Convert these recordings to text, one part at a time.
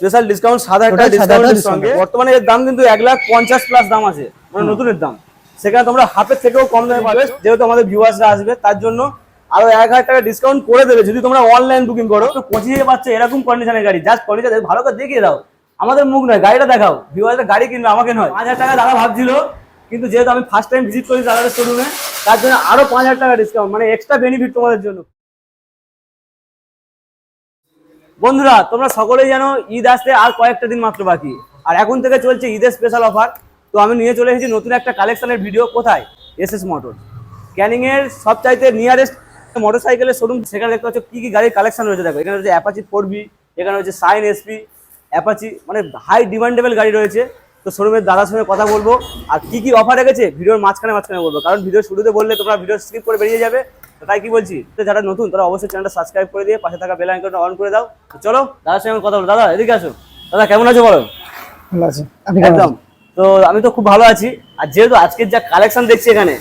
Special discount সাত হাজার টাকা ডিসকাউন্টের সঙ্গে। বর্তমানে এর দাম কিন্তু এক লাখ পঞ্চাশ প্লাস দাম আছে মানে নতুনের দাম। সেখানে তোমরা হাফের থেকেও কম দামে পাবে যেহেতু আমাদের ভিউয়ার্সরা আসবে তার জন্য আরও এক হাজার টাকা ডিসকাউন্ট করে দেবে। যদি তোমরা অনলাইন বুকিং করো তো পঁচিশে পাচ্ছ এরকম কন্ডিশনের গাড়ি। জাস্ট কন্ডিশন ভালো করে দেখিয়ে দাও। আমাদের মুখ নয় গাড়িটা দেখাও। ভিউয়ার্সরা গাড়ি কিনবে আমাকে নয়। পাঁচ হাজার টাকা দাদা ভাবছিল কিন্তু যেহেতু আমি ফার্স্ট টাইম ভিজিট করি দাদাদের শোরুমে তার জন্য আরও পাঁচ হাজার টাকা ডিসকাউন্ট মানে এক্সট্রা বেনিফিট তোমাদের জন্য। বন্ধুরা, তোমরা সকলেই জানো ঈদ আসতে আর কয়েকটা দিন মাত্র বাকি। আর এখন থেকে চলছে ঈদের স্পেশাল অফার তো আমি নিয়ে চলে এসেছি নতুন একটা কালেকশনের ভিডিও কোথায়? এস এস মোটর ক্যানিং এর সবচাইতে নিয়ারেস্ট মোটর সাইকেলের শোরুম সেখানে দেখতে পাচ্ছ কি কি গাড়ির কালেকশন রয়েছে। দেখো, এখানে রয়েছে অ্যাপাচি ফোর বি এখানে রয়েছে সাইন এসপি অ্যাপাচি মানে হাই ডিমান্ডেবল গাড়ি রয়েছে। তো শোরুমের দাদার সঙ্গে কথা বলব। আর কি কি অফার রেখেছে? ভিডিওর মাঝখানে মাঝখানে বলব। কারণ ভিডিও শুরুতে বললে তোমরা ভিডিও স্কিপ করে বেরিয়ে যাবে। তাই কি বলছি? তো যারা নতুন তারা অবশ্যই চ্যানেলটা সাবস্ক্রাইব করে দিয়ে পাশে থাকা বেল আইকনটা অন করে দাও। চলো দাদার সঙ্গে কথা বলো দাদা এদিকে আসো। দাদা কেমন আছো বলো? ভালো আছে। একদম। তো আমি তো খুব ভালো আছি। আর যেহেতু আজকের যা কালেকশন দেখছি এখানে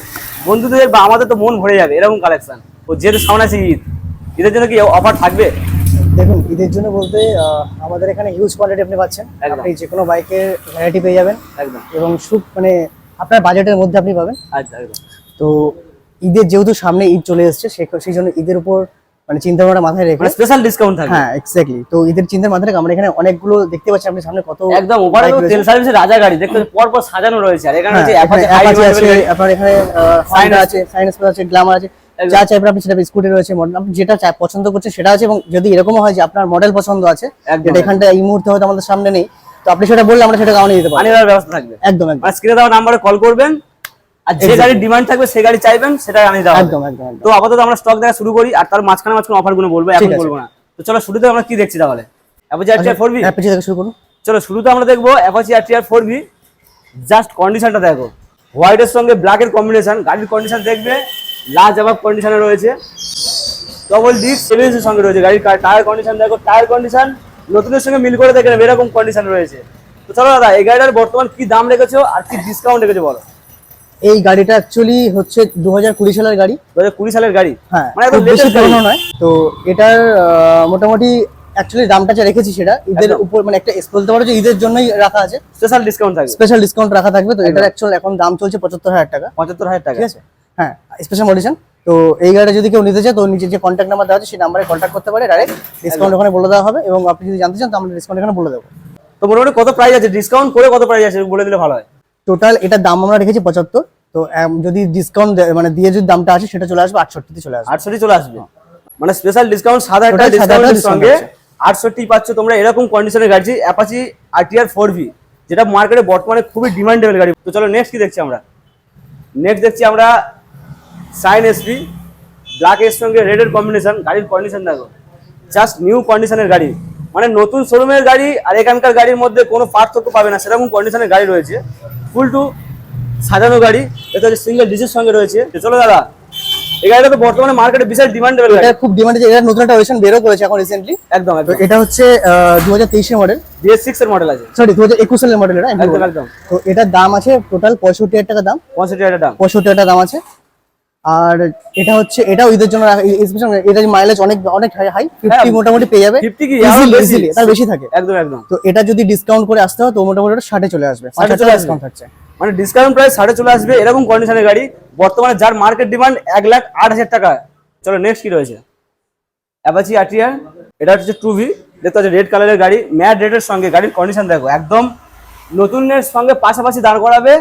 বন্ধুদের বা আমাদের তো মন ভরে যাবে এরকম কালেকশন ও যেহেতু সামনে আছে ঈদ ঈদের জন্য কি অফার থাকবে? দেখুন ঈদের জন্য বলতে আমাদের এখানে হিউজ কোয়ালিটি আপনি পাচ্ছেন। আপনি যে কোনো বাইকের ভ্যারাইটি পেয়ে যাবেন। একদম। এবং সুখ মানে আপনার বাজেটের মধ্যে আপনি পাবেন। আচ্ছা একদম। তো ঈদের যেহেতু সামনে ঈদ চলে এসেছে সেই জন্য ঈদের উপর মানে চিন্তা ভাবনা মাথায় রেখে স্পেশাল ডিসকাউন্ট থাকবে। হ্যাঁ এক্স্যাক্টলি তো ঈদের চিন্তার মাথায় রেখে আমরা এখানে অনেকগুলো দেখতে পাচ্ছি আপনি সামনে কত একদম bike তেল সার্ভিসের রাজা গাড়ি দেখতে পাচ্ছ পর পর সাজানো রয়েছে আর এখানে হ্যাঁ, high Apache level আছে আপনার এখানে সাইন আছে। আছে সাইন্স আছে গ্ল্যামার আছে। যা চাইবেন আপনি সেটা স্কুটি রয়েছে মডেল আপনি যেটা চাই পছন্দ করছে সেটা আছে এবং যদি এরকমও হয় যে আপনার মডেল পছন্দ আছে যেটা এখানটা এই মুহূর্তে হয়তো আমাদের সামনে নেই তো আপনি সেটা বললে আমরা সেটা কাউনে দিতে পারি ব্যবস্থা থাকবে। একদম একদম। স্ক্রিনে দেওয়া নাম্বারে কল করবেন আর যে. গাড়ির ডিমান্ড থাকবে সেই গাড়ি চাইবেন দেওয়া একদম একদম তো আপাতত আমরা স্টক দেখা শুরু করি আর তার মাঝখানে মাঝখানে অফারগুলো বলব এখন বলব না। তো চলো শুরুতে আমরা কি দেখছি তাহলে? অ্যাপাচি আর ফোর বি অ্যাপেচি থেকে শুরু করুন। চলো শুরুতে আমরা দেখব অ্যাপাচি আর টিআর ফোর বি জাস্ট কন্ডিশনটা দেখো। হোয়াইটের সঙ্গে ব্ল্যাকের কম্বিনেশন গাড়ির কন্ডিশন দেখবে লার্জ অ্যাবাব কন্ডিশনে রয়েছে। ডবল ডিস্ক সঙ্গে রয়েছে গাড়ির টায়ার কন্ডিশন দেখো টায়ার কন্ডিশন নতুনের সঙ্গে মিল করে দেখে এরকম কন্ডিশন রয়েছে। তো চলো দাদা এই গাড়িটার বর্তমান কি দাম রেখেছো আর কি ডিসকাউন্ট রেখেছো বলো। এই গাড়িটা অ্যাকচুয়ালি হচ্ছে দু হাজার কুড়ি সালের গাড়ি। দু হাজার কুড়ি সালের গাড়ি? হ্যাঁ মানে বেশি পুরনো নয়। তো এটার মোটামুটি অ্যাকচুয়ালি দামটা যা রেখেছি সেটা ঈদের উপর মানে একটা বলতে পারো যে ঈদের জন্যই রাখা আছে। স্পেশাল ডিসকাউন্ট থাকবে। স্পেশাল ডিসকাউন্ট রাখা থাকবে তো এটার অ্যাকচুয়াল এখন দাম চলছে পঁচাত্তর হাজার টাকা। পঁচাত্তর হাজার টাকা ঠিক আছে? হ্যাঁ স্পেশাল মডিশন তো এই গাড়িটা যদি কেউ নিতে চায় তো নিচে যে কন্ট্যাক্ট নাম্বার দেওয়া আছে সেই নাম্বারে কন্ট্যাক্ট করতে পারে। ডাইরেক্ট ডিসকাউন্ট ওখানে বলে দেওয়া হবে এবং আপনি যদি জানতে চান তো আমরা ডিসকাউন্ট এখানে বলে দেবো। তো মোটামুটি কত প্রাইস আছে? ডিসকাউন্ট করে কত প্রাইস আছে বলে দিলে ভালো হয়? টোটাল এটার দাম আমরা রেখেছি পঁচাত্তর। তো যদি ডিসকাউন্ট মানে দিয়ে যদি দামটা আসে সেটা চলে আসবে আটষট্টিতে চলে আসবে। আটষট্টি চলে আসবে। মানে স্পেশাল ডিসকাউন্ট সাত হাজার হাজার ডিসকাউন্টের সঙ্গে আটষট্টি পাচ্ছ তোমরা এরকম কন্ডিশনের গাড়ি অ্যাপাচি আরটিআর ফোর ভি যেটা মার্কেটে বর্তমানে খুবই ডিমান্ডেবল গাড়ি। তো চলো নেক্সট কি দেখছি আমরা? নেক্সট দেখছি আমরা সাইন এসপি ব্ল্যাক এর সঙ্গে রেড এর কম্বিনেশন গাড়ির কন্ডিশন দেখো। জাস্ট নিউ কন্ডিশনের গাড়ি। মানে নতুন শোরুমের গাড়ি আর এখানকার গাড়ির মধ্যে কোনো পার্থক্য পাবে না সেরকম কন্ডিশনের গাড়ি রয়েছে। ফুল টু সাজানো গাড়ি এটা হচ্ছে সিঙ্গেল ডিজের সঙ্গে রয়েছে। চলো দাদা এই গাড়িটা তো বর্তমানে মার্কেটে বিশাল ডিমান্ডেবল এটা খুব ডিমান্ডে এটা নতুন একটা বেরো করেছে এখন রিসেন্টলি একদম এটা হচ্ছে দু হাজার তেইশের মডেল এর মডেল আছে। সরি মডেল এটা একদম একদম। তো এটার দাম আছে টোটাল পঁয়ষট্টি হাজার টাকা দাম। পঁয়ষট্টি হাজার দাম। পঁয়ষট্টি হাজার টাকা দাম আছে। আর এটা হচ্ছে এটাও ঈদের জন্য স্পেশাল এটার মাইলেজ অনেক অনেক হাই ফিফটি মোটামুটি পেয়ে যাবে। 50 কি? আরও বেশি? তার বেশি থাকে। একদম একদম। তো এটা যদি ডিসকাউন্ট করে আসতে হয় তো মোটামুটি ওটা ষাটে চলে আসবে। ষাটে চলে আসবে? ডিসকাউন্ট থাকছে। মানে ডিসকাউন্ট প্রাইস সাড়ে চলে আসবে এরকম কন্ডিশনের গাড়ি। বর্তমানে যার মার্কেট ডিমান্ড এক লাখ আট হাজার টাকা। চলো নেক্সট কি রয়েছে? অ্যাপাচি আরটিআর এটা হচ্ছে টু ভি দেখতে পাচ্ছি রেড কালারের গাড়ি। ম্যাট রেডের সঙ্গে গাড়ির কন্ডিশন দেখো একদম নতুনের সঙ্গে পাশাপাশি দাঁড় করাবে।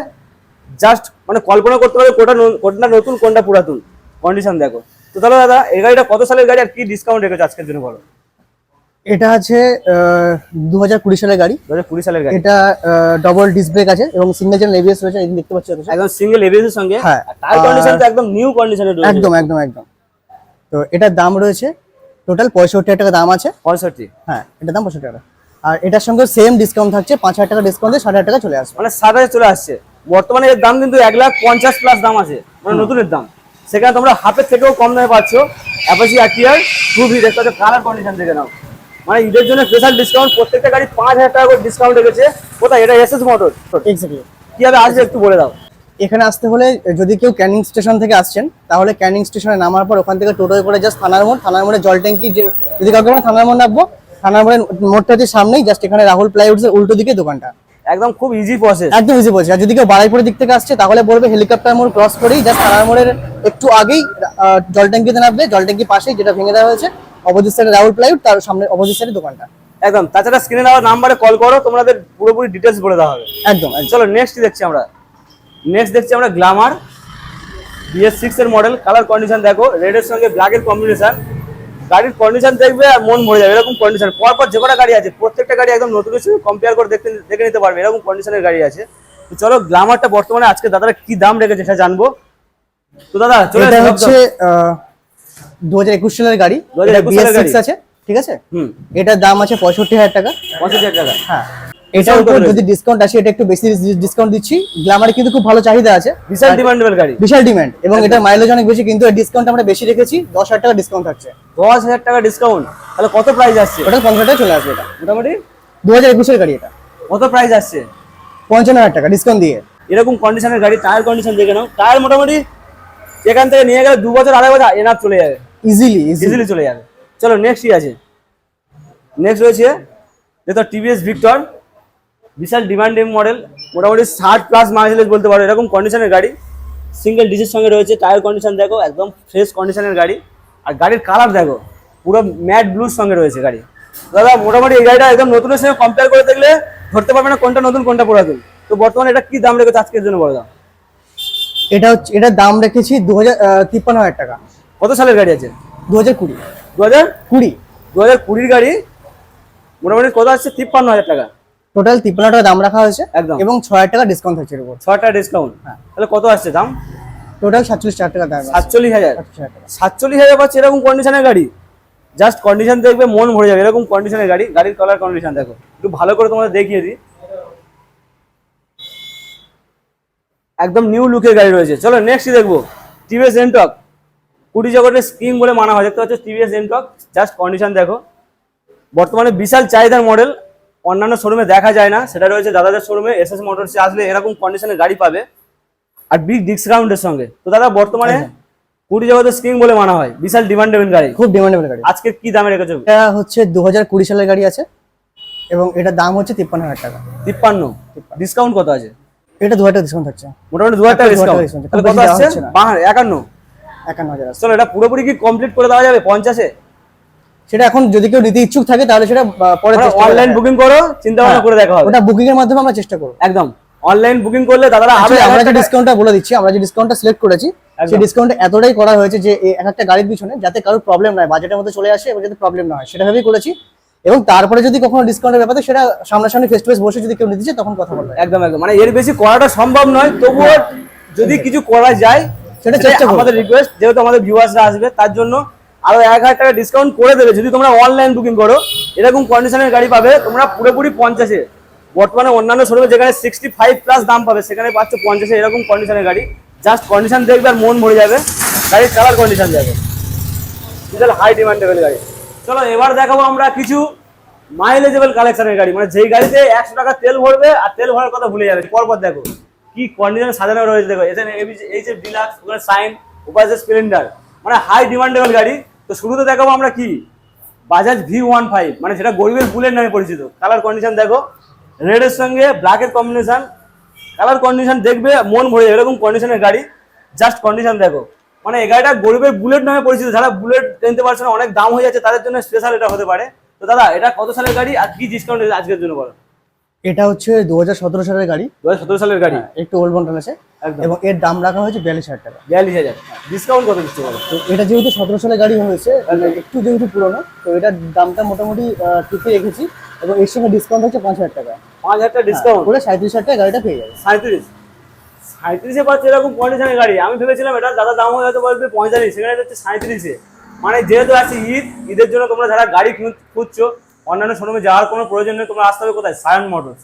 জাস্ট মানে কল্পনা করতে পারবে কোনটা ন- কোনটা নতুন কোনটা পুরাতন। কন্ডিশন দেখো। তো তাহলে দাদা এই গাড়িটা কত সালের গাড়ি আর কি ডিসকাউন্ট রেখেছে আজকের জন্য বলো? এটা আছে দু হাজার কুড়ি সালের গাড়ি। দু হাজার কুড়ি সালের গাড়ি। এটা ডবল ডিস্ক ব্রেক আছে এবং সিঙ্গেল চ্যানেল এবিএস রয়েছে এই দেখতে পাচ্ছি একদম সিঙ্গেল এবিএস এর সঙ্গে? হ্যাঁ, টায়ার কন্ডিশন তো একদম নিউ কন্ডিশনে রয়েছে। একদম একদম একদম। তো এটার দাম রয়েছে টোটাল পঁয়ষট্টি টাকা দাম আছে। পঁয়ষট্টি। হ্যাঁ এটার দাম পঁয়ষট্টি টাকা। আর এটার সঙ্গে সেম ডিসকাউন্ট থাকছে পাঁচ হাজার টাকা ডিসকাউন্ট দিয়ে ষাট হাজার টাকা চলে আসবে। মানে সাত হাজার চলে আসছে। বর্তমানে এর দাম কিন্তু এক লাখ পঞ্চাশ প্লাস দাম আছে মানে নতুনের দাম। সেখানে তোমরা হাফের থেকেও কম দামে পাচ্ছ। অ্যাপাচি আরটিআর টু ভি দেখতে পাচ্ছ কালার কন্ডিশন দেখে নাও। মানে ঈদের জন্য স্পেশাল ডিসকাউন্ট প্রত্যেকটা গাড়ি পাঁচ হাজার টাকা করে ডিসকাউন্ট রেখেছে। কোথায়? এটা এস এস মোটর কীভাবে আসবে একটু বলে দাও। এখানে আসতে হলে যদি কেউ ক্যানিং স্টেশন থেকে আসছেন তাহলে ক্যানিং স্টেশনে নামার পর ওখান থেকে টোটোয় করে জাস্ট থানার মোড় থানার মোড়ে জল ট্যাঙ্কি যে যদি কাউকে থানার মোড় নামবো থানার মোড়ের মোড়টা হচ্ছে সামনেই জাস্ট এখানে রাহুল প্লাইউডস এর উল্টো দিকে দোকানটা। একদম খুব ইজি প্রসেস একদম ইজি বলছি আর যদি কেউ বাড়াইপুরের দিক থেকে আসছে তাহলে বলবে হেলিকপ্টার মোড় ক্রস করেই জাস্ট থানার মোড়ের একটু আগেই জল ট্যাঙ্কিতে নামবে। জল ট্যাঙ্কি পাশেই যেটা ভেঙে দেওয়া হয়েছে অপোজিট সাইডে রাহুল প্লাইউড তার সামনে অপোজিট সাইডে দোকানটা। একদম। তাছাড়া স্ক্রিনে দেওয়া নাম্বারে কল করো তোমাদের পুরোপুরি ডিটেলস বলে দেওয়া হবে। একদম। চলো নেক্সট দেখছি আমরা। নেক্সট দেখছি আমরা গ্লামার বিএস সিক্স এর মডেল কালার কন্ডিশন দেখো রেডের সঙ্গে ব্ল্যাকের কম্বিনেশন গাড়ির কন্ডিশন দেখবে আর মন ভরে যাবে এরকম কন্ডিশন পর যে কটা গাড়ি আছে প্রত্যেকটা গাড়ি একদম নতুন সঙ্গে কম্পেয়ার করে দেখতে দেখে নিতে পারবে এরকম কন্ডিশনের গাড়ি আছে। তো চলো গ্লামারটা বর্তমানে আজকে দাদারা কি দাম রেখেছে সেটা জানব। তো দাদা চলে এটা হচ্ছে দু হাজার একুশ সালের গাড়ি। 2021 এটা সালের গাড়ি। আছে ঠিক আছে? হুম। এটার দাম আছে পঁয়ষট্টি হাজার টাকা। পঁয়ষট্টি হাজার টাকা? হ্যাঁ। এটার উপর যদি ডিসকাউন্ট আসে এটা একটু বেশি ডিসকাউন্ট দিচ্ছি। গ্ল্যামারে কিন্তু খুব ভালো চাহিদা আছে। বিশাল ডিমান্ডেবল গাড়ি। বিশাল ডিমান্ড এবং এটা মাইলেজ অনেক বেশি কিন্তু ডিসকাউন্ট আমরা বেশি রেখেছি। দশ হাজার টাকা ডিসকাউন্ট থাকছে। দশ হাজার টাকা ডিসকাউন্ট তাহলে কত প্রাইস আসছে? ওটা পঞ্চাশ টাকা চলে আসবে এটা? মোটামুটি? দু হাজার একুশের গাড়ি এটা। কত প্রাইস আসছে? পঞ্চান্ন হাজার টাকা ডিসকাউন্ট দিয়ে। এরকম কন্ডিশনের গাড়ি টায়ার কন্ডিশন দেখে নাও। টায়ার মোটামুটি এখান থেকে নিয়ে গেলে দু বছর আড়াই বছর এনাফ চলে যাবে। ইজিলি ইজিলি ইজিলি চলে যাবে। চলো নেক্সট কি আছে? নেক্সট রয়েছে যেটা টিভিএস ভিক্টর বিশাল ডিমান্ডিং মডেল মোটামুটি ষাট প্লাস মাইলেজ বলতে পারো এরকম কন্ডিশনের গাড়ি। সিঙ্গেল ডিজির সঙ্গে রয়েছে টায়ার কন্ডিশন দেখো একদম ফ্রেশ কন্ডিশনের গাড়ি। আর গাড়ির কালার দেখো পুরো ম্যাট ব্লুর সঙ্গে রয়েছে গাড়ি। দাদা মোটামুটি এই গাড়িটা একদম নতুনের সঙ্গে কম্পেয়ার করে দেখলে ধরতে পারবে না কোনটা নতুন কোনটা পুরাতন। তো বর্তমানে এটা কি দাম রেখেছে আজকের জন্য বড় দাম এটা হচ্ছে এটার দাম রেখেছি দু হাজার তিপ্পান্ন হাজার টাকা। কত সালের গাড়ি আছে? দু হাজার কুড়ি। দু হাজার কুড়ি। দু হাজার কুড়ির গাড়ি মোটামুটি কত আসছে? তিপ্পান্ন হাজার টাকা। টোটাল তিপ্পান্ন টাকা দাম রাখা হয়েছে একদম। এবং ছ হাজার টাকা ডিসকাউন্ট হচ্ছে এর উপর। ছটা ডিসকাউন্ট তাহলে কত আসছে দাম? টোটাল সাতচল্লিশ হাজার টাকা দাম আছে। সাতচল্লিশ হাজার। সাতচল্লিশ হাজার সাতচল্লিশ হাজার পাচ্ছে এরকম কন্ডিশনের গাড়ি। জাস্ট কন্ডিশন দেখবে মন ভরে যাবে এরকম কন্ডিশনের গাড়ি। গাড়ির কালার কন্ডিশন দেখো। একটু ভালো করে তোমাদের দেখিয়ে দিই। একদম নিউ লুকের গাড়ি রয়েছে। চলো নেক্সট দেখব। টিভিএস এনটক কুড়ি জগতের স্কিম বলে মানা হয়। দেখতে পাচ্ছ টিভিএস এনটক জাস্ট কন্ডিশন দেখো। বর্তমানে বিশাল চাহিদার মডেল অন্যান্য শোরুমে দেখা যায় না। সেটা রয়েছে দাদাদের শোরুমে এস এস মোটরসে আসলে এরকম কন্ডিশনের গাড়ি পাবে। আর বিগ ডিসকাউন্টের সঙ্গে। তো দাদা বর্তমানে কুড়ি জগতের স্কিম বলে মানা হয়। বিশাল ডিমান্ডেবল গাড়ি। খুব ডিমান্ডেবল গাড়ি। আজকে কি দামে রেখেছো? এটা হচ্ছে দু হাজার কুড়ি সালের গাড়ি আছে। এবং এটার দাম হচ্ছে তিপ্পান্ন হাজার টাকা। তিপ্পান্ন? ডিসকাউন্ট কত আছে? এটা দু হাজার ডিসকাউন্ট থাকছে। মোটামুটি দু হাজার ডিসকাউন্ট কত একান্ন। একান্ন হাজার চলো এটা পুরোপুরি কি কমপ্লিট করে দেওয়া যাবে? পঞ্চাশে? সেটা এখন যদি কেউ নিতে ইচ্ছুক থাকে তাহলে সেটা পরে অনলাইন বুকিং করো চিন্তা ভাবনা হ্যাঁ। করে দেখা হবে ওটা বুকিং এর মাধ্যমে আমরা চেষ্টা করব একদম অনলাইন বুকিং করলে দাদারা আমরা যে ডিসকাউন্টটা বলে দিচ্ছি আমরা যে ডিসকাউন্টটা সিলেক্ট করেছি। সেই ডিসকাউন্ট এতটাই করা হয়েছে যে এক একটা গাড়ির পিছনে যাতে কারোর প্রবলেম নয় বাজেটের মধ্যে চলে আসে এবং যাতে প্রবলেম না হয় সেটা ভেবেই করেছি এবং তারপরে যদি কখনো ডিসকাউন্টের ব্যাপারে সেটা সামনাসামনি ফেস টু ফেস বসে যদি কেউ নিতে চায় তখন কথা বলবে একদম একদম মানে এর বেশি করাটা সম্ভব নয় তবুও যদি কিছু করা যায় সেটা চেষ্টা। আমাদের রিকোয়েস্ট যেহেতু আমাদের ভিউয়ার্সরা আসবে তার জন্য আরও এক হাজার টাকা ডিসকাউন্ট করে দেবে যদি তোমরা অনলাইন বুকিং করো। এরকম কন্ডিশনের গাড়ি পাবে, তোমরা পুরোপুরি পঞ্চাশে। বর্তমানে অন্যান্য শোরুমে যেখানে সিক্সটি ফাইভ প্লাস দাম পাবে, সেখানে পাচ্ছ পঞ্চাশে, এরকম কন্ডিশনের গাড়ি। জাস্ট কন্ডিশন দেখবে আর মন ভরে যাবে। গাড়ির কালার কন্ডিশন যাবে বিশাল হাই ডিমান্ডেবল গাড়ি। চলো, এবার দেখাবো আমরা কিছু মাইলেজেবল কালেকশনের গাড়ি। মানে যেই গাড়িতে একশো টাকা তেল ভরবে আর তেল ভরার কথা ভুলে যাবে। পরপর দেখো, কি কন্ডিশন সাজানো রয়েছে দেখো। এই যে ডিলাক্স ওখানে সাইন ওপাশে স্প্লেন্ডার মানে হাই ডিমান্ডেবল গাড়ি। তো শুরুতে দেখাবো আমরা কি? বাজাজ ভি ওয়ান ফাইভ মানে সেটা গরিবের বুলেট নামে পরিচিত। কালার কন্ডিশন দেখো রেডের সঙ্গে ব্ল্যাকের কম্বিনেশন কালার কন্ডিশন দেখবে, মন ভরে এরকম কন্ডিশনের গাড়ি। জাস্ট কন্ডিশন দেখো। মানে এই গাড়িটা গরিবের বুলেট নামে পরিচিত, যারা বুলেট কিনতে পারছে না, অনেক দাম হয়ে যাচ্ছে, তাদের জন্য স্পেশাল এটা হতে পারে। তো দাদা, এটা কত সালের গাড়ি আর কি ডিসকাউন্ট আজকের জন্য বলো? এটা হচ্ছে দু হাজার সতেরো সালের গাড়ি। দু হাজার সতেরো সালের গাড়ি? একটু ওল্ড মডেল আছে। এবং এর দাম রাখা হয়েছে বিয়াল্লিশ হাজার টাকা। বিয়াল্লিশ হাজার। ডিসকাউন্ট কত দিচ্ছে তো এটা যেহেতু সতেরো সালের গাড়ি হয়েছে একটু যেহেতু পুরনো তো এটার দামটা মোটামুটি ঠিকই রেখেছি। এবং এর সঙ্গে ডিসকাউন্ট হচ্ছে পাঁচ হাজার টাকা। পাঁচ হাজার টাকা ডিসকাউন্ট পুরো সাঁত্রিশ হাজার টাকা গাড়িটা পেয়ে যাবে। সাঁত্রিশ সাঁত্রিশে পাচ্ছে এরকম কন্ডিশনের গাড়ি। আমি ভেবেছিলাম এটা দাদা দাম হয়ে হয়তো বলবে পঁয়তাল্লিশ সেখানে হচ্ছে সাঁত্রিশে মানে যেহেতু আছে ঈদ ঈদের জন্য তোমরা যারা গাড়ি খুঁজছো অন্যান্য শোরুমে যাওয়ার কোনো প্রয়োজন নেই, তোমরা আসতে হবে কোথায়? সায়ন মোটরস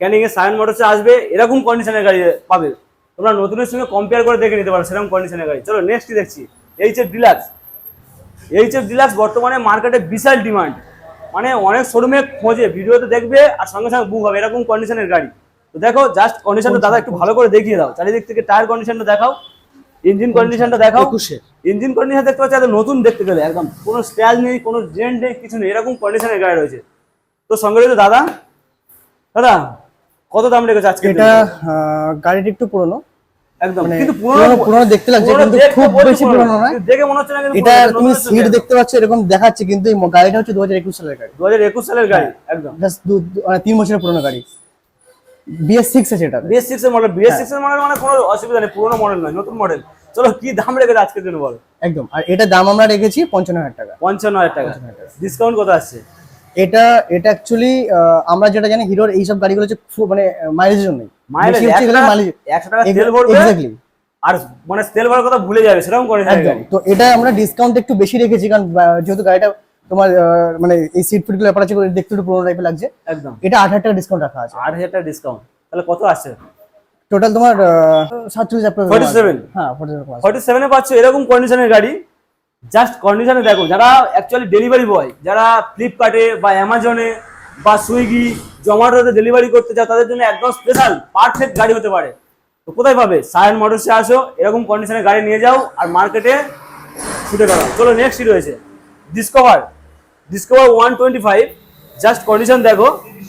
ক্যানিং এর সায়ন মোটরসে আসবে, এরকম কন্ডিশনের গাড়ি পাবে। তোমরা নতুনের সঙ্গে কম্পেয়ার করে দেখে নিতে পারো সেরকম কন্ডিশনের গাড়ি। চলো নেক্সট দেখছি। H F Deluxe H F Deluxe বর্তমানে মার্কেটে বিশাল ডিমান্ড মানে অনেক শোরুমে খোঁজে, ভিডিওতে দেখবে আর সঙ্গে সঙ্গে বুক হবে, এরকম কন্ডিশনের গাড়ি। তো দেখো জাস্ট কন্ডিশনটা দাদা একটু ভালো করে দেখিয়ে দাও। চারিদিক থেকে টায়ার কন্ডিশনটা দেখাও। ইঞ্জিন কন্ডিশনটা দেখাও। একুশে। ইঞ্জিন কন্ডিশন দেখতে পাচ্ছি নতুন দেখতে গেলে একদম। কোনো স্ক্র্যাচ নেই কোনো জেন্ট নেই কিছু নেই এরকম কন্ডিশনের গাড়ি রয়েছে। তো সঙ্গে রয়েছে দাদা। দাদা কত দাম রেখেছে আজকে এটা গাড়িটা একটু পুরনো। একদম মানে কিন্তু পুরনো পুরনো দেখতে লাগছে কিন্তু খুব বেশি পুরনো। নয়। দেখে মনে হচ্ছে না কিন্তু এটা তুমি সিট দেখতে পাচ্ছ এরকম দেখাচ্ছে কিন্তু এই গাড়িটা হচ্ছে দু হাজার একুশ সালের গাড়ি। দু হাজার একুশ সালের গাড়ি একদম। জাস্ট তিন বছরের পুরনো গাড়ি। বিএস সিক্স আছে এটা বিএস সিক্স এর মডেল বিএস সিক্স এর মডেল মানে কোনো অসুবিধা নেই পুরোনো মডেল নয় নতুন মডেল চলো কি দাম রেখেছে আজকের জন্য বলো? একদম আর এটা দাম আমরা রেখেছি পঞ্চান্ন হাজার টাকা। পঞ্চান্ন হাজার টাকা। ডিসকাউন্ট কত আসছে? এটা এটা অ্যাকচুয়ালি আমরা যেটা জানি হিরোর এইসব গাড়িগুলো হচ্ছে মানে মাইলেজের জন্য। মাইলেজ একশো টাকা তেল ভরবে? এক্স্যাক্টলি আর মানে তেল ভরার কথা ভুলে যাবে সেরকম করে তো এটা আমরা ডিসকাউন্ট একটু বেশি রেখেছি কারণ যেহেতু গাড়িটা তোমার মানে এই সিট ফিটগুলো ব্যাপার আছে দেখতে একটু পুরোনো টাইপের লাগছে। একদম। এটা আট হাজার টাকা ডিসকাউন্ট রাখা আছে। আট হাজার টাকা ডিসকাউন্ট তাহলে কত আসছে টোটাল তোমার সাতচল্লিশ হাজার 47 হ্যাঁ ফর্টি সেভেন ফর্টি সেভেনে পাচ্ছ এরকম কন্ডিশনের গাড়ি। জাস্ট কন্ডিশনে দেখো যারা অ্যাকচুয়ালি ডেলিভারি বয় যারা ফ্লিপকার্টে বা অ্যামাজনে বা সুইগি জোম্যাটোতে ডেলিভারি করতে চাও তাদের জন্য একদম স্পেশাল পারফেক্ট গাড়ি হতে পারে। তো কোথায় পাবে? সায়ন মোটরসে আসো এরকম কন্ডিশনের গাড়ি নিয়ে যাও আর মার্কেটে ছুটে করাও চলো নেক্সট রয়েছে। Discover Discover one twenty five just condition দেখো।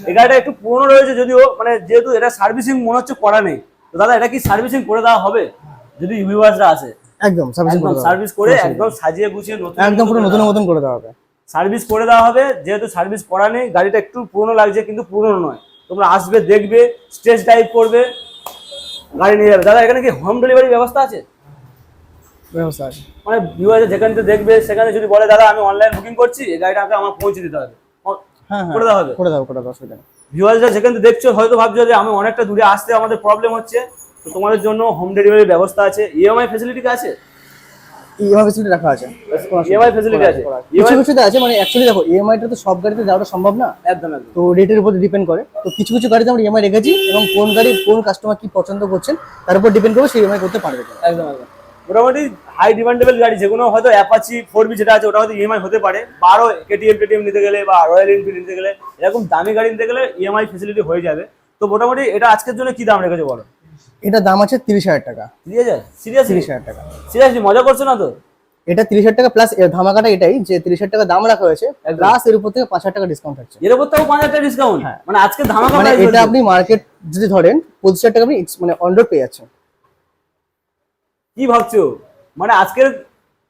এই গাড়িটা একটু পুরনো রয়েছে যদিও মানে যেহেতু এটা সার্ভিসিং মনে হচ্ছে করা নেই। তো দাদা এটা কি সার্ভিসিং করে দেওয়া হবে? যদি ইউনিভার্সরা আসে। একদম সার্ভিসিং করে একদম সাজিয়ে গুছিয়ে নতুন একদম পুরো নতুন মতন করে দেওয়া হবে। সার্ভিস করে দেওয়া হবে যেহেতু সার্ভিস করা নেই গাড়িটা একটু পুরনো লাগছে কিন্তু পুরনো নয়। তোমরা আসবে দেখবে স্টেজ ড্রাইভ করবে গাড়ি নিয়ে যাবে। দাদা এখানে কি হোম ডেলিভারি ব্যবস্থা আছে? মানে ভিউয়ার যেখান থেকে দেখবে সেখানে যদি বলে দাদা আমি অনলাইন বুকিং করছি এই গাড়িটা আমাকে আমার পৌঁছে দিতে হবে। হ্যাঁ হ্যাঁ করে দেওয়া হবে। করে দাও করে দাও অসুবিধা ভিউয়ার্সরা যেখান থেকে দেখছ হয়তো ভাবছ যে আমি অনেকটা দূরে আসতে আমাদের প্রবলেম হচ্ছে। তো তোমাদের জন্য হোম ডেলিভারি ব্যবস্থা আছে। ইএমআই ফেসিলিটি আছে? ইএমআই ফেসিলিটি রাখা আছে। ইএমআই ফেসিলিটি আছে। কিছু কিছুতে আছে মানে অ্যাকচুয়ালি দেখো ইএমআইটা তো সব গাড়িতে যাওয়াটা সম্ভব না। একদম একদম। তো রেটের উপর ডিপেন্ড করে। তো কিছু কিছু গাড়িতে আমরা ইএমআই রেখেছি এবং কোন গাড়ি কোন কাস্টমার কি পছন্দ করছেন তার উপর ডিপেন্ড করে সেই ইএমআই করতে পারবে। একদম একদম। মোটামুটি হাই ডিমান্ডেবল গাড়ি যেগুলো হয়তো অ্যাপাচি ফোর বি যেটা আছে ওটা হয়তো ইএমআই হতে পারে। বারো কেটিএম টেটিএম নিতে গেলে বা রয়্যাল এনফিল্ড নিতে গেলে এরকম দামি গাড়ি নিতে গেলে ইএমআই ফেসিলিটি হয়ে যাবে। তো মোটামুটি এটা আজকের জন্য কি দাম রেখেছে বলো? এটা দাম আছে তিরিশ হাজার টাকা। দিয়ে যায় সিরিয়াস তিরিশ হাজার টাকা। সিরিয়াসলি মজা করছ না তো? এটা তিরিশ হাজার টাকা প্লাস ধামাকাটা এটাই যে তিরিশ হাজার টাকা দাম রাখা হয়েছে প্লাস এর উপর থেকে পাঁচ হাজার টাকা ডিসকাউন্ট থাকছে। এর উপর তাও পাঁচ হাজার টাকা ডিসকাউন্ট মানে আজকে ধামাকা মানে এটা আপনি মার্কেট যদি ধরেন পঁচিশ হাজার টাকা আপনি মানে অনরোড পেয়ে যাচ্ছেন। কি ভাবছ? মানে আজকের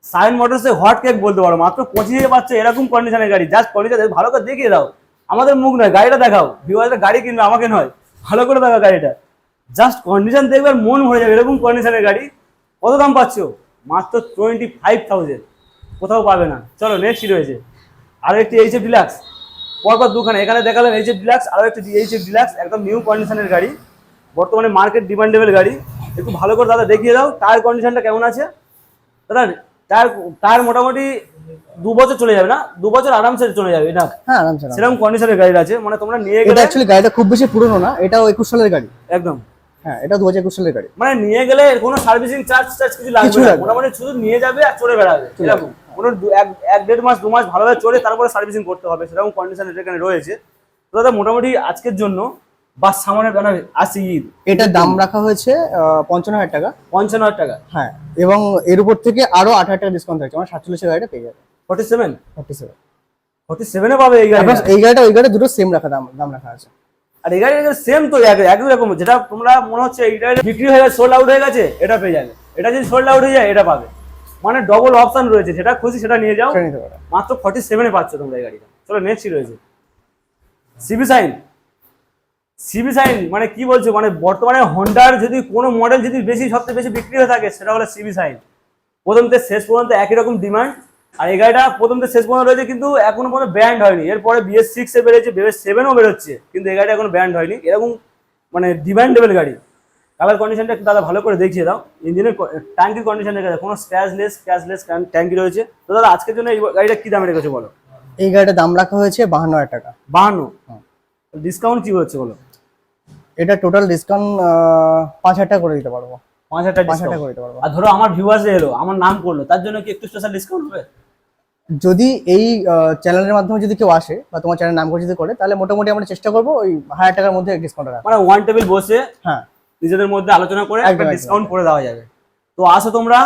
সাইন মোটরসে হট কেক বলতে পারো, মাত্র পঁচিশ হাজার পাচ্ছ এরকম কন্ডিশনের গাড়ি। জাস্ট কন্ডিশন ভালো করে দেখিয়ে দাও। আমাদের মুখ নয়, গাড়িটা দেখাও। ভিউয়ারটা গাড়ি কিনবে, আমাকে নয়। ভালো করে দেখাও গাড়িটা। জাস্ট কন্ডিশন দেখবে আর মন ভরে যাবে এরকম কন্ডিশনের গাড়ি। কত দাম পাচ্ছ? মাত্র টোয়েন্টি ফাইভ থাউজেন্ড কোথাও পাবে না। চলো নেক্সট রয়েছে। আরও একটি এইচ এফ ডিলাক্স পরপর দুখানে। এখানে দেখালাম এইচ এফ ডিলাক্স আরও একটি এইচ এফ ডিলাক্স একদম নিউ কন্ডিশনের গাড়ি। বর্তমানে মার্কেট ডিমান্ডেবল গাড়ি। একটু ভালো করে দাদা দেখিয়ে দাও টায়ার কন্ডিশনটা কেমন আছে? দাদা টায়ার টায়ার মোটামুটি দু বছর চলে যাবে না? দু বছর আরামসে চলে যাবে না হ্যাঁ আরামসে। সেরকম কন্ডিশনের গাড়ি আছে মানে তোমরা নিয়ে এটা গেলে অ্যাকচুয়ালি গাড়িটা খুব বেশি পুরনো না এটাও একুশ সালের গাড়ি। একদম। হ্যাঁ এটা দু হাজার একুশ সালের গাড়ি। মানে নিয়ে গেলে কোনো সার্ভিসিং চার্জ টার্জ কিছু লাগবে না। মোটামুটি শুধু নিয়ে যাবে আর চলে বেড়াবে এরকম। কোনো এক এক দেড় মাস দু মাস ভালোভাবে চলে তারপরে সার্ভিসিং করতে হবে সেরকম কন্ডিশন এখানে রয়েছে। তো দাদা মোটামুটি আজকের জন্য বাস সামনে বেনা আসি ঈদ। এটার দাম রাখা হয়েছে পঞ্চান্ন হাজার টাকা। পঞ্চান্ন হাজার টাকা। হ্যাঁ এবং এর উপর থেকে আরও আট হাজার টাকা ডিসকাউন্ট থাকছে। আমার সাতচল্লিশের গাড়িটা পেয়ে যাবে। Forty seven forty seven forty সেভেনে পাবে এই গাড়ি এই গাড়িটা ওই গাড়িটা দুটো সেম রাখা দাম দাম রাখা আছে। আর এই গাড়ি সেম তো এক একই রকম। যেটা তোমরা মনে হচ্ছে এই গাড়ি বিক্রি হয়ে গেছে সোল্ড আউট হয়ে গেছে এটা পেয়ে যাবে। এটা যদি সোল্ড আউট হয়ে যায় এটা পাবে। মানে ডবল অপশন রয়েছে। যেটা খুশি সেটা নিয়ে যাও। মাত্র ফর্টি সেভেনে পাচ্ছ তোমরা এই গাড়িটা। চলো নেক্সট রয়েছে। সিবি সাইন সিবি সাইন মানে কি বলছো? মানে বর্তমানে হন্ডার যদি কোনো মডেল যদি বেশি সবচেয়ে বেশি বিক্রি হয়ে থাকে সেটা হলো সিবি সাইন প্রথম থেকে শেষ পর্যন্ত একই রকম ডিমান্ড আর এই গাড়িটা প্রথম থেকে শেষ পর্যন্ত রয়েছে কিন্তু এখনও পর্যন্ত ব্র্যান্ড হয়নি। এরপরে বিএস সিক্সে বেড়েছে বিএস সেভেনও বেরোচ্ছে কিন্তু এই গাড়িটা এখনও ব্র্যান্ড হয়নি। এরকম মানে ডিমান্ডেবল গাড়ি। কালার কন্ডিশনটা একটু দাদা ভালো করে দেখিয়ে দাও। ইঞ্জিনের ট্যাঙ্কির কন্ডিশন যায় কোনো স্ক্র্যাচলেস স্ক্র্যাচলেস ট্যাঙ্কি রয়েছে। তো দাদা আজকের জন্য এই গাড়িটা কি দামে রেখেছে বলো? এই গাড়িটার দাম রাখা হয়েছে বাহান্ন হাজার টাকা। বাহান্ন? ডিসকাউন্ট কি হচ্ছে বলো? এটা টোটাল ডিসকাউন্ট পাঁচ হাজার টাকা করে দিতে পারব। পাঁচ হাজার টাকা করে দিতে পারব। আর ধরো আমার ভিউয়ার্স এলো আমার নাম করল তার জন্য কি একটু স্পেশাল ডিসকাউন্ট হবে? যদি এই চ্যানেলের মাধ্যমে যদি কেউ আসে বা তোমার চ্যানেল নাম করে যদি করে তাহলে মোটামুটি আমরা চেষ্টা করব ওই হাজার টাকার মধ্যে ডিসকাউন্ট রাখা মানে ওয়ান টেবিল বসে হ্যাঁ। নিজেদের মধ্যে আলোচনা করে একটা ডিসকাউন্ট করে দেওয়া যাবে। তো আসো তোমরা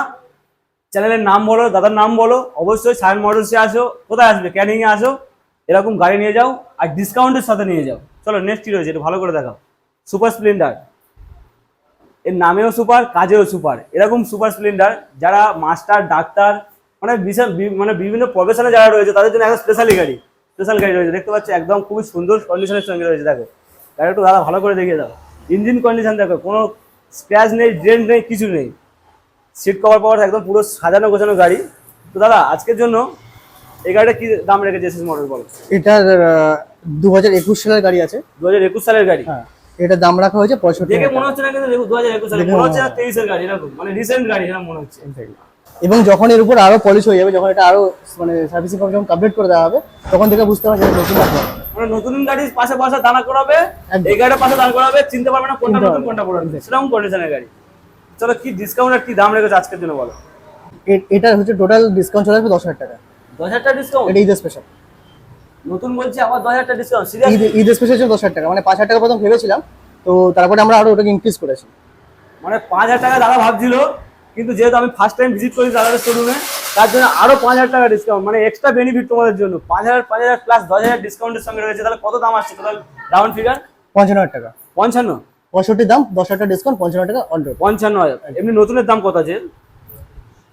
চ্যানেলের নাম বলো দাদার নাম বলো অবশ্যই সায়ন মডেলসে আসো কোথায় আসবে ক্যানিং এ আসো এরকম গাড়ি নিয়ে যাও আর ডিসকাউন্টের সাথে নিয়ে যাও। চলো নেক্সট রয়েছে এটা ভালো করে দেখাও। Super Splendor. এর নামেও সুপার কাজেও সুপার। এরকম সুপার স্প্লেন্ডার যারা মাস্টার ডাক্তার মানে বিশাল মানে বিভিন্ন প্রফেশনে যারা রয়েছে তাদের জন্য একটা স্পেশালি গাড়ি। স্পেশাল গাড়ি রয়েছে। দেখতে পাচ্ছি একদম খুবই সুন্দর কন্ডিশনের সঙ্গে রয়েছে। দেখো গাড়ি একটু দাদা ভালো করে দেখিয়ে দাও। ইঞ্জিন কন্ডিশন দেখো কোনো স্ক্র্যাচ নেই ড্রেন নেই কিছু নেই। সিট কভার পাওয়ার একদম পুরো সাজানো গোছানো গাড়ি। তো দাদা আজকের জন্য এই গাড়িটা কি দাম রেখেছে এসএস মডেল বলো? এটার দু হাজার একুশ সালের গাড়ি আছে। দু হাজার একুশ সালের গাড়ি? হ্যাঁ। এটার দাম রাখা হয়েছে পঁয়ষট্টি দেখে মনে হচ্ছে না কিন্তু দু হাজার একুশ সালে। মনে হচ্ছে। তেইশের গাড়ি এরকম। মানে রিসেন্ট গাড়ি এরকম মনে হচ্ছে। এবং যখন এর উপর আরও পলিশ হয়ে যাবে যখন এটা আরও মানে সার্ভিসিং যখন কমপ্লিট করে দেওয়া হবে তখন থেকে বুঝতে পারবে এটা নতুন লাগবে মানে নতুন গাড়ির পাশে পাশে দাঁড়া করাবে। এই গাড়ির পাশে দাঁড় করাবে চিনতে পারবে না কোনটা নতুন কোনটা। পুরানো। সেরকম কন্ডিশনের গাড়ি। চলো কি ডিসকাউন্ট আর কি দাম রেখেছে আজকের জন্য বলো। এটা হচ্ছে টোটাল ডিসকাউন্ট চলে আসবে দশ হাজার টাকা। দশ হাজার টাকা ডিসকাউন্ট এটা ঈদ স্পেশাল নতুন বলছি আবার দশ হাজার টাকা ডিসকাউন্ট ঈদ স্পেশাল ছিল দশ হাজার টাকা। মানে পাঁচ হাজার টাকা প্রথম ভেবেছিলাম তো তারপরে আমরা আরও ওটাকে ইনক্রিজ করেছি। মানে পাঁচ হাজার টাকা দাদা ভাবছিল কিন্তু যেহেতু আমি ফার্স্ট টাইম ভিজিট করি দাদাদের শোরুমে তার জন্য আরও পাঁচ হাজার টাকা ডিসকাউন্ট মানে এক্সট্রা বেনিফিট তোমাদের জন্য। পাঁচ হাজার পাঁচ হাজার প্লাস দশ হাজার ডিসকাউন্টের সঙ্গে রয়েছে তাহলে কত দাম আসছে টোটাল রাউন্ড ফিগার পঞ্চান্ন হাজার টাকা। পঞ্চান্ন? পঁয়ষট্টি দাম দশ হাজার টাকা ডিসকাউন্ট পঞ্চান্ন টাকা অন পঞ্চান্ন হাজার। এমনি নতুনের দাম কত আছে?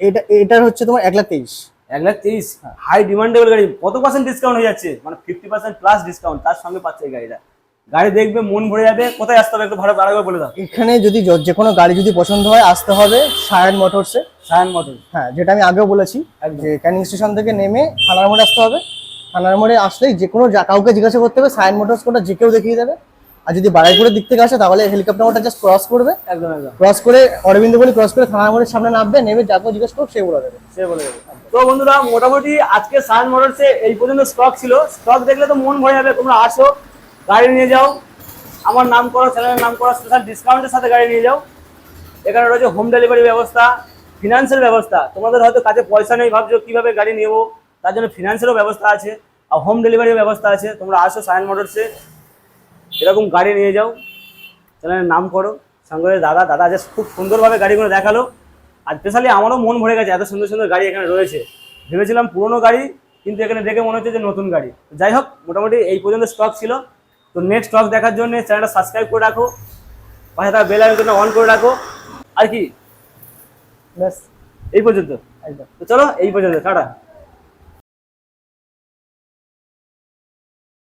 এটা এটার হচ্ছে তোমার এক লাখ তেইশ। এক লাখ তেইশ হাই ডিমান্ডেবল গাড়ি। কত পার্সেন্ট ডিসকাউন্ট হয়ে যাচ্ছে? মানে ফিফটি পার্সেন্ট প্লাস ডিসকাউন্ট তার সঙ্গে পাচ্ছে এই গাড়িটা। গাড়ি দেখবে মন ভরে যাবে কোথায় আসতে হবে একটু ভালো আরেকবার বলে দাও। এখানে যদি য- কোনো গাড়ি যদি পছন্দ হয় আসতে হবে সায়ন মোটরসে সায়ন মোটর হ্যাঁ যেটা আমি আগেও বলেছি। যে ক্যানিং স্টেশন থেকে নেমে থানার মোড়ে আসতে হবে। থানার মোড়ে আসলেই যে কোনো কাউকে জিজ্ঞাসা করতে হবে সায়ন মোটরস কোনটা যে কেউ দেখিয়ে দেবে। আর যদি বারাইপুরের দিক থেকে আসে তাহলে হেলিকপ্টার ওটা জাস্ট ক্রস করবে। একদম একদম। ক্রস করে অরবিন্দ বলি ক্রস করে থানার মোড়ের সামনে নামবে নেমে যাকে জিজ্ঞেস করবে সে বলে দেবে। সে বলে দেবে। তো বন্ধুরা মোটামুটি আজকে সায়ন মোটরসে এই পর্যন্ত স্টক ছিল। স্টক দেখলে তো মন ভরে যাবে তোমরা আসো গাড়ি নিয়ে যাও। আমার নাম করো চ্যানেলের নাম করো স্পেশাল ডিসকাউন্টের সাথে গাড়ি নিয়ে যাও। এখানে রয়েছে হোম ডেলিভারি ব্যবস্থা ফিনান্সের ব্যবস্থা। তোমাদের হয়তো কাছে পয়সা নেই ভাবছ কীভাবে গাড়ি নেব তার জন্য ফিনান্সেরও ব্যবস্থা আছে। আর হোম ডেলিভারির ব্যবস্থা আছে। তোমরা আসো সায়ন মোটরসে এরকম গাড়ি নিয়ে যাও। চ্যানেলের নাম করো। সঙ্গে দাদা দাদা যে খুব সুন্দরভাবে গাড়িগুলো দেখাল। আর স্পেশালি আমারও মন ভরে গেছে এত সুন্দর সুন্দর গাড়ি এখানে রয়েছে। ভেবেছিলাম পুরনো গাড়ি কিন্তু এখানে দেখে মনে হচ্ছে যে নতুন গাড়ি। যাই হোক মোটামুটি এই পর্যন্ত স্টক ছিল। তো নেক্সট স্টক দেখার জন্য চ্যানেলটা সাবস্ক্রাইব করে রাখো। পাশে থাকা বেল আইকনটা অন করে রাখো। আর কি? ব্যাস। এই পর্যন্ত। একদম। তো চলো এই পর্যন্ত। টাটা।